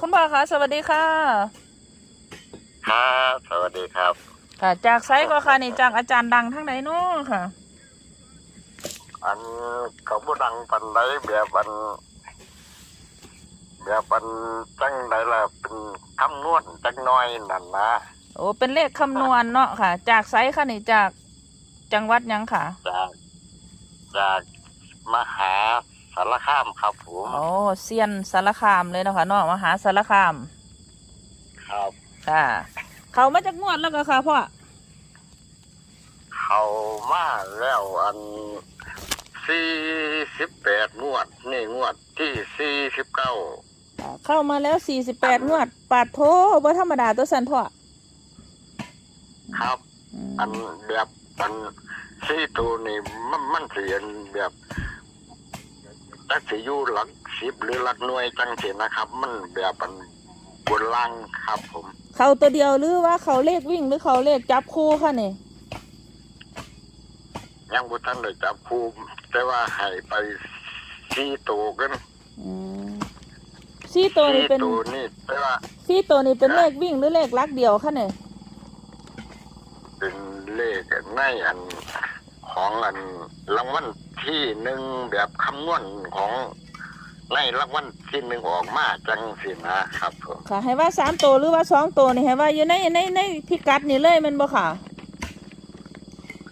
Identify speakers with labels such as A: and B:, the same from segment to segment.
A: คุณพ่อคะสวัสดีค่ะ
B: ครับ สวัสดีครับ
A: ค่ะ จากไซต์ก็ค่ะนี่จากอาจารย์ดังทั้งไหนเนาะค่ะ
B: อันเขาบดังปันไดแบบอันแบบอันจังไดล่ะเป็นคำนวณจังน้อยนั่นนะ
A: โอ้เป็นเลขคำนวณเนาะค่ะ จากไซต์ค่ะนี่จากจังหวัดหยังค่ะ
B: จากจากมหา สารคามครับผม
A: โอ้เซียนสารคามเลยเนาะค่ะเนาะมหาสารคาม
B: ครับ
A: ค่ะ เขามาจากงวดแล้วก็ค่ะพ่อ
B: เขามาแล้วอันสี่สิบแปดงวด นี่งวดที่สี่สิบเก้า
A: เข้ามาแล้วสี่สิบแปดงวด ปาดโทบ่ธรรมดาตัวสันพ่อ
B: ครับ
A: อืม
B: อันแบบอันสี่ตัวนี่มันมันเสียนแบบ จักสิอยู่หลักสิบหรือหลักหน่วยจังสินะครับ มันแบบอันบนล่างครับ ผม
A: เขาตัวเดียวหรือว่าเขาเลขวิ่งหรือเขาเลขจับคู่ค่ะนี่
B: ยังบุท่านได้จับคูมแต่ว่าให้ไปสี่ตัวกัน
A: อืมสี่ตัวนี้
B: สี่
A: เป็น
B: ตัวนี่แต่ว่า
A: สี่ตัวนี้เป็นเลขวิ่งหรือเลขลักเดียวค่ะนี่
B: เป็นเลขในอัน ของอันรางวัลที่หนึ่งแบบคำนวณของในรางวัลที่หนึ่งออกมาจังสินะครับผม
A: ค่ะ ให้ว่าสามตัวหรือว่าสองตัวนี่ให้ว่าอยู่ในในในพิกัดนี่เลยแมันบ่ค่ะ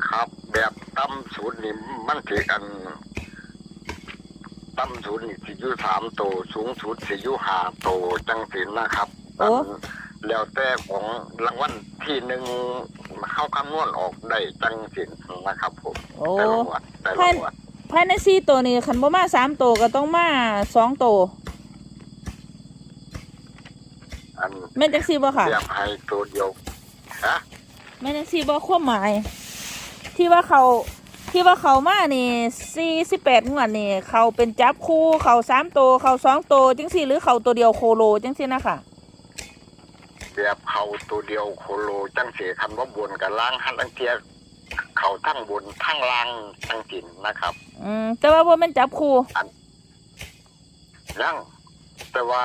B: ครับ แบบต่ำสุดนี่มันถือกันต่ำสุดนี่สิอยู่สามตัวสูงสุดสิอยู่ห้าตัวจังสินะครับ
A: โอ้
B: นแล้วแต่ของรางวัลที่หนึ่ง เข้าคำนวณออกได้จังสินะครับผม
A: โอ้
B: แต่ละงวดแต่ละ
A: ท่าน
B: งวด
A: ภายในสี่ตัวนี่คันบ่มาสามตัวก็ต้องมาสองตัว
B: อัน
A: แม่นจังซี่บ่ค่ะ
B: เรียบให้ตัวเดียวฮะ
A: แม่นจังซี่บ่ความหมาย ที่ว่าเขาที่ว่าเขามานี่สี่สิบแปดงวดนี่เขาเป็นจับคู่เขาสามตัวเขาสองตัวจังซี่หรือเขาตัวเดียวโคโลจังซี่นะคะ
B: เรียบเขาตัวเดียวโคโลจังสีคันว่าบนกับล่างหันลังเทียเขาทั้งบนทั้งล่างจังสินนะครับ
A: อืมแต่ว่าบ่แม่นจับคู่
B: ยังแต่ว่า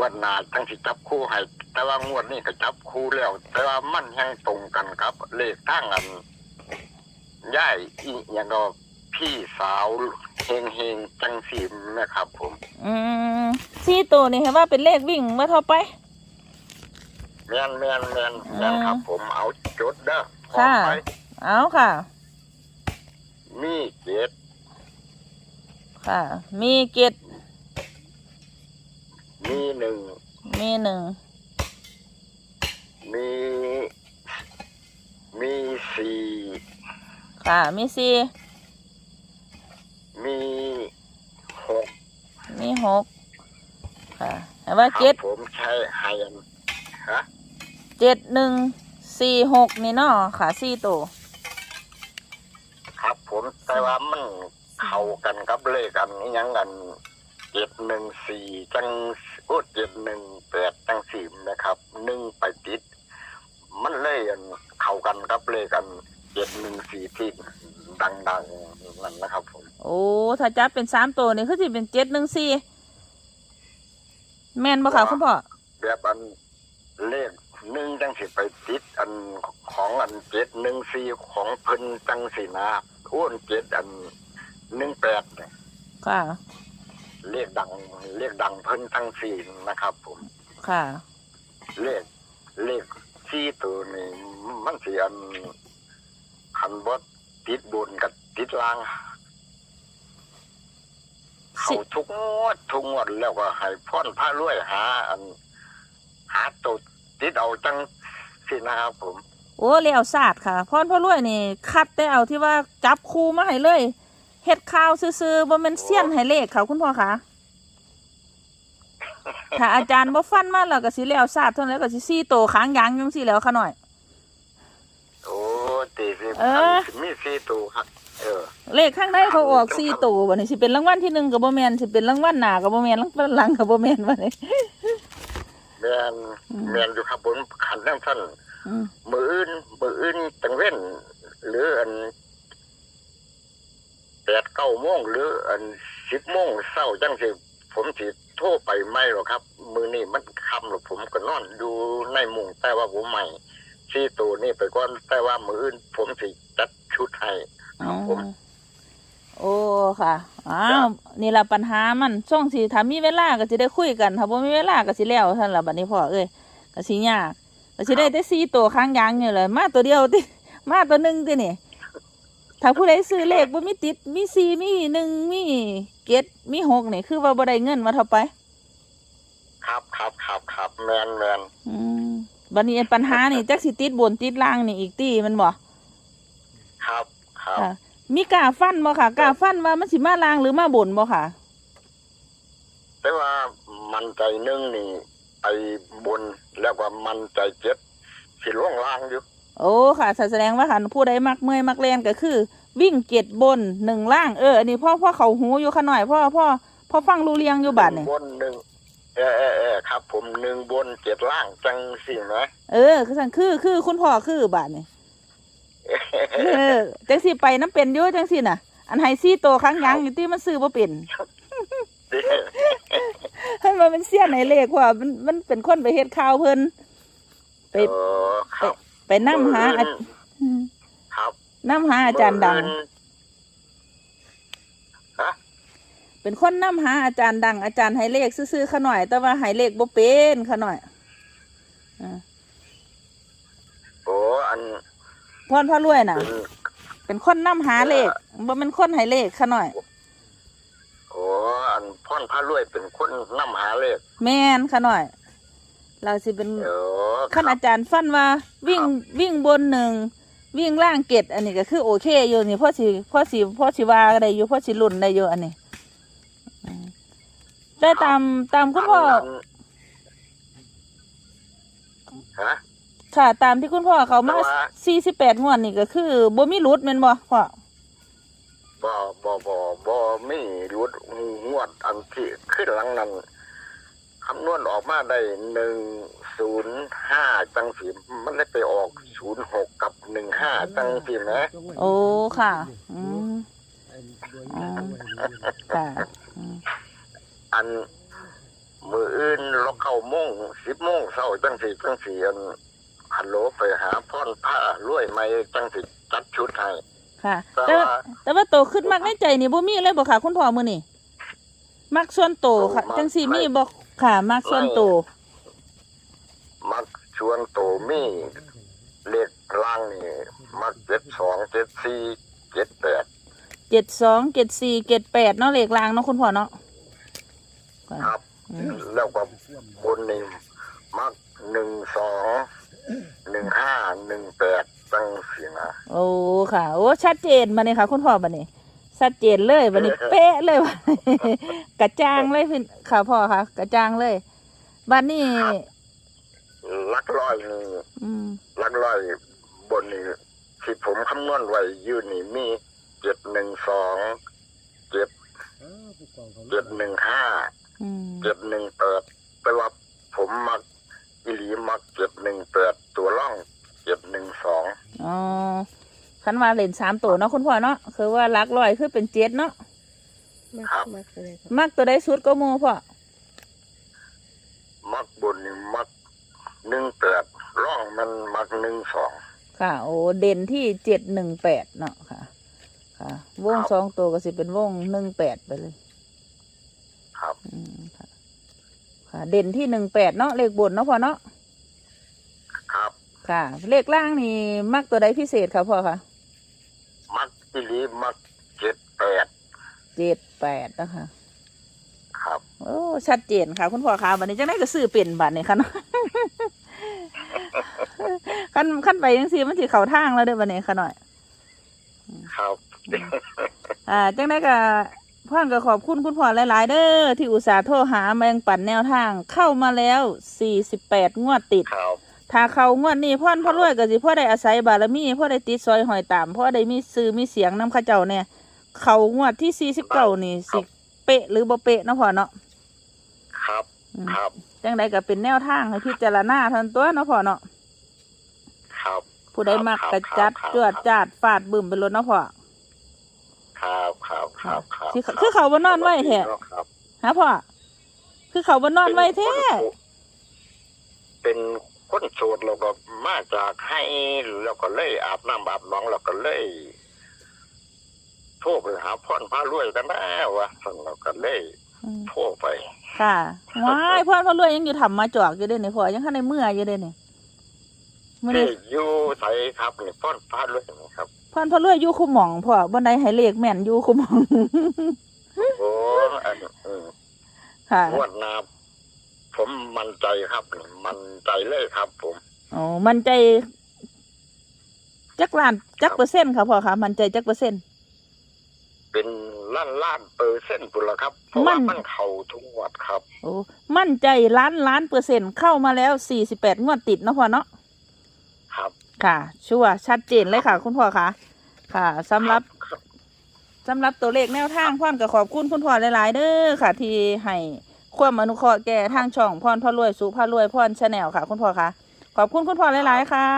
B: วันหนาจังสิจับคู่ให้แต่ว่างวดนี้ก็จับคู่แล้ว แต่ว่ามันยังตรงกันครับ เลขทั้งอันย่ายอีหยังก็พี่สาวเฮงเฮงๆจังสีนะครับ ผม
A: อืมสี่ตัวนี่ให้ว่าเป็นเลขวิ่งว่าเท่าไป
B: แม่นแม่นแม่นแม่นครับ ผมเอาจดเด้อพร้อม
A: ค่ะ
B: ไป
A: เอาค่ะ
B: มีเจ็ด
A: ค่ะ มีเกต
B: มีหนึ่ง
A: มีหนึ่ง
B: มี มีสี่
A: ค่ะ มีสี่
B: มีหก
A: มีหกค่ะให้ว่า
B: ครับ
A: เจ็ด
B: ผมใช้ไฮอันฮะ
A: เจ็ดหนึ่งสี่หกนี่เนาะค่ะสี่ตัว
B: ครับผมแต่ว่ามันเข้ากันกับเลขอันนี้ยังกันเจ็ดหนึ่งสี่จังโอ้เจ็ดหนึ่งแปดจังสี่นะครับหนึ่งไปติด มันเลยอันเข้ากันกับเลขกันเจ็ดหนึ่งสี่ที่ดังๆนั่นนะครับผม
A: โอ้ถ้าจับเป็นสามตัวนี่คือสิเป็นเจ็ดหนึ่งสี่แม่นบ่ค่ะคุณพ่อ
B: แบบอันเลขหนึ่งจัง สิไปติดอันของอันเจ็ดหนึ่งสี่ของเพิ่นจังสีนะอ้วนเจ็ดอันหนึ่งแปดเนี่ย
A: ค่ะ
B: เรียกดังเรียกดังเพิ่นทั้งสี่นะครับ ผม
A: ค่ะ
B: เลขเลขสี่ตัวนี่มันสีอันคันบดติดบนกับติดล่าง
A: สิ
B: เขาทุกงวดทุกงวดแล้วก็ให้พ่อนผ้ารวยหา อัน หาตัวติดเอาจัง สินะครับผม
A: โอ้เลี้ยวศาสตร์ค่ะพรพ่อรวยนี่ คัดแต่เอาที่ว่าจับคู่มาให้เลยเฮ็ดข่าวซื่อๆบ่แม่นเสี้ยนให้เลขค่ะคุณพ่อคะถ้าอาจารย์บ่ฟันมาแล้วก็สิเลี้ยวศาสตร์เท่านั้นก็สิซี่โตค้างยางจังซี่แล้วค่ะหน่อย
B: โอ้ตีสิ
A: เออ
B: นมีสี่ตัวครับเออ
A: เลขข้างในเขาออกซี่โตบัดนี้สิเป็นรางวัลที่หนึ่งก็บ่แม่นสิเป็นรางวัลหน้าก็บ่แม่นรางวัลหลังก็บ่แม่นบัดนี้
B: แมน
A: อืม
B: แมนอยู่ครับผมขันทั้งท่าน
A: อืม
B: มืออื่นมืออื่นตังเว้น หรืออันแปดเก้าโมงหรืออันสิบโมงเศร้าจังสิผมสิโทรไปไม่หรอกครับ มือนี่มันคำหรอกผมก็นอนอยู่ในมุงแต่ว่าผมใหม่ที่ตัวนี่ไปก่อนแต่ว่ามืออื่น ผมสิจัดชุดให้
A: อ๋อ
B: ผม
A: โอ้ค่ะ อ้าวนี่ละปัญหามันช่วงสิถ้ามีเวลาก็สิได้คุยกันถ้าบ่มีเวลาก็สิแล้วท่านล่ะบัดนี้พ่อเอ้ยก็สิยากก็สิได้แต่สี่ตัวค้างยางอยู่เลยมาตัวเดียวติมาตัวหนึงตินี่ถ้าผู้ใดซื้อเลขบ่มีติดมีสี่มีหนึ่งมีเจ็ดมีหกนี่คือว่าบ่ได้เงินมาเท่าไป
B: ครับครับครับครับแมนแมน
A: อืมบัดนี้ไอ้ปัญหานี่จักสิติดบนติดล่างนี่อีกตีมันบ่
B: ครับครับ
A: ค่ะ มีกล้าฟันบ่ค่ะกล้าฟันว่ามันสิมาล่างหรือมาบนบ่ค่ะ
B: แต่ว่ามันใจหนึ่งนี่ไปบนแล้วก็มันใจเจ็ดสิล่วงล่างอยู่
A: โอ้ค่ะแสดงว่าค่ะผู้ใดมักเมื่อยมักแลนก็คือ วิ่งเจ็ดบนหนึ่งล่างเอออันนี้พ่อพ่อเขาหูอยู่ขะหน่อยพ่อพ่อพ่อฟังรู้เรียงอยู่บาด
B: ห
A: นี่
B: งบนหนึ่งเออเออเออครับ ผมหนึ่งบนเจ็ดล่างจังสินะ
A: เออคือสั่นคือคือคุณพ่อคือบาดนี่ เออจังสิไปน้ำเป็นอยู่จังสิน่ะ อันไฮซี่โตครั้งยังอยู่ที่มันซื้อบ่เป็นให้มันเป็นเสี้ยนไหนเลขว่ามันมันเป็นคนไปเฮ็ดข่าวเพิ่นไป
B: เออครับ
A: ไปนั่หาอา
B: มื้นครับ
A: นํหาอาจารย์ดัง
B: มื้นฮะ
A: เป็นคนนํหาอาจารย์ดัง อาจารย์ให้เลขซื่อๆขะหน่อย แต่ว่าให้เลขบ่เป็นขะหน่อยอ่า
B: โอ้อัน
A: พรพระรวยน่ะ
B: เป็น
A: เป็นคนนํหาเลขบ่แม่นคนให้เลขขะหน่อย
B: โอ้อันพ่อนพระรวยเป็นคนนํหาเลข
A: แม่นขะหน่อย เราสิเป็น
B: เออ
A: ขั้นอาจารย์ฟันว่าวิ่งวิ่งบนหนึ่งวิ่งล่างเกตอันนี้ก็คือโอเคอยู่นี่พ่อสิพ่อสิพ่อสิว่าได้อยู่พ่อสิลุ่นได้อยู่อันนี้อืมได้ตามตามคุณพ่อ
B: ฮะ
A: ค่ะ ตามที่คุณพ่อเขามา
B: แต่ว่า
A: สี่สิบแปดงวดนี่ก็คือบ่มีรุดแม่นบ่พ่อ
B: บ่บ่บ่บ่มีรุดงวดอันที่ขึ้นหลังนั้นคำนวณออกมาได้หนึ่งศูนย์ห้าจังสีมันได้ไปออกศูนย์หกกับหนึ่งห้าจังสีนะ
A: โอ้ค่ะ อืมอ๋อค่ะอืม
B: อันมืออื่นเราเข้าโมงสิบโมงเช้าจังสีจังสีอัน ฮัลโหลไปหาพ่อนผ้ารวยไหมจังสีจัดชุดให้
A: ค่ะ
B: แต่
A: แต่ว่า
B: ว่า
A: แต่ว่าโตขึ้นมักในใจนี่บ่มีเลยบ่ค่ะ คุณพ่อมื้อนี่มักส่วนโตค่ะ
B: มัก
A: จังสี่มีบ่ค่ะมักส่วนโต
B: มักชวนโตมีเลขล่างนี่มักเจ็ดสองเจ็ดสี่เจ็ดแปด
A: เจ็ดสองเจ็ดสี่เจ็ดแปดเนาะเลขรางเนาะคุณพ่อเนาะค่ะ
B: ครับ
A: อืม
B: แล้วก็บนนี่
A: ค่ะ โอ้ชัดเจนมาเนี่ยค่ะ คุณพ่อบันนี้ชัดเจนเลยบันนี้เป๊ะเลยบัดนี้กระจ่างเลยพี่ค่ะพ่อค่ะ กระจ่างเลยบันนี้
B: ลักร้อยนี่
A: อืม
B: ลักร้อยบนนี่ที่ผมคำนวณไว้อยืนนี่มีเจ็ดหนึ่งสองเจ็ดเจ็ดหนึ่งห้า
A: อืม
B: เจ็ดหนึ่งแปดแต่ว่าผมมักอิลีมักเจ็ดหนึ่งแปดตัวล่องเจ็ดหนึ่งสอง
A: อ๋อ คันว่าเล่นสามตัวเนาะคุณพ่อเนาะคือว่าหลักร้อยคือเป็นเจ็ดเนาะ
B: ครับ
A: มักตัวใดสุดก็โมพ่อ
B: มักบนนี่มักหนึ่งแปดร่องมันมักหนึ่งสอง
A: ค่ะ โอ้เด่นที่เจ็ดหนึ่งแปดเนาะค่ะ ค่ะ วง
B: ครับ
A: สองตัวก็สิเป็นวงหนึ่งแปดไปเลย
B: ครับ
A: อืมค่ะค่ะ เด่นที่หนึ่งแปดเนาะเลขบนเนาะพ่อเนาะ
B: ครับ
A: ค่ะ เลขล่างนี่มักตัวใดพิเศษครับพ่อคะ
B: มักอิลีมักเจ็ดแปด
A: เจ็ดแปดนะคะ
B: ครับ
A: โอ้ชัดเจนค่ะ คุณพ่อคะวันนี้จังได้ก็ซื้อเป็นบัตรนี่ค่ะเนาะขั้นขั้นไปยังสีมันสิเข่าทางแล้วเด้อวันนี้ค่ะหน่อย
B: ครับ
A: อ่าจังได้ก็พ่อนก็ขอบคุณคุณพ่อหลาย ๆ เด้อที่อุตส่าห์โทรหาแมงปั่นแนวทางเข้ามาแล้วสี่สิบแปดงวดติด
B: ครับ
A: ถ้าเขางวดนี้พ่อนพ่อรวยก็สิพ่อได้อาศัยบารมีพ่อได้ติดซอยหอยตามพ่อได้มีซื้อมีเสียงน้ำเข้าเจ้าเนี่ยเขางวดที่สี่สิบเก้านี่สิเป๊ะหรือบ่เป๊ะเนาะพ่อเนาะ
B: ครับ
A: อืม
B: ครับ
A: จังใดก็เป็นแนวทางให้พิจารณาทันตัวเนาะพ่อเนาะ
B: ครับ
A: ผู้ใดมัก
B: ครับ
A: กระจัด
B: ครับ
A: จวดจาดฟาดบึ้มไปรถเนาะพ่อ
B: ครับครับครับครับ
A: สิคือเขาบ่นอนไว้แท้
B: ครับ
A: ฮะพ่อคือเขาบ่นอนไว้แท้
B: เป็น คนโสดเราก็มาจากให้แล้วก็เลยอาบน้ำอาบหน้องเราก็เลยโทรไปหาพ่อนพารวยกันแล้ววะสั่นเราก็เลย
A: อืม
B: โทรไป
A: ค่ะว้ายพ่อพ่อรวยยังอยู่ทำมาจอกอยู่เด้นี่พ่อยังข้างในเมื่ออยู่เด้นี่มื้อ
B: ที่
A: นี้
B: อยู่ใสครับนี่พ่อนพารวยนะครับ
A: พ่อพ่อรวยอยู่คุมหม่องพ่อบ่ได้ให้เลขแม่นอยู่คุมหม่อง
B: โอ้อันอืม
A: ค่ะ
B: งวดหนา ผมมั่นใจครับนี่มั่นใจเลยครับ ผม
A: อ๋อมันใจจักล้านจักเปอร์เซ็นต์ค่ะพ่อคะมันใจจักเปอร์เซ็นต์
B: เป็นล้านล้านเปอร์เซ็นต์ปุละครับเพราะ
A: มั่
B: ว่านมันเข่าทุกงวดครับ
A: โอ้มั่นใจล้านล้านเปอร์เซ็นต์เข้ามาแล้วสี่สิบแปดงวดติดเนาะพ่อเนาะ
B: ครับ
A: ค่ะ ชัวร์ชัดเจนเลยค่ะ คุณพ่อคะค่ะสำหรับ
B: ครับ
A: สำหรับตัวเลขแนวทางพ่อนก็ขอบคุณคุณพ่อหลาย ๆ เด้อค่ะ ที่ให้ ความอนุเคราะห์แก่ทางช่องพ่อนพ่อรวยสุพ่อรวยพ่อนชาแนลค่ะ คุณพ่อคะขอบคุณคุณพ่อหลาย ๆ ค่ะ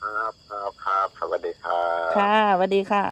B: ครับครับครับสวัสดีครับ
A: ค่ะสวัสดีค่ะ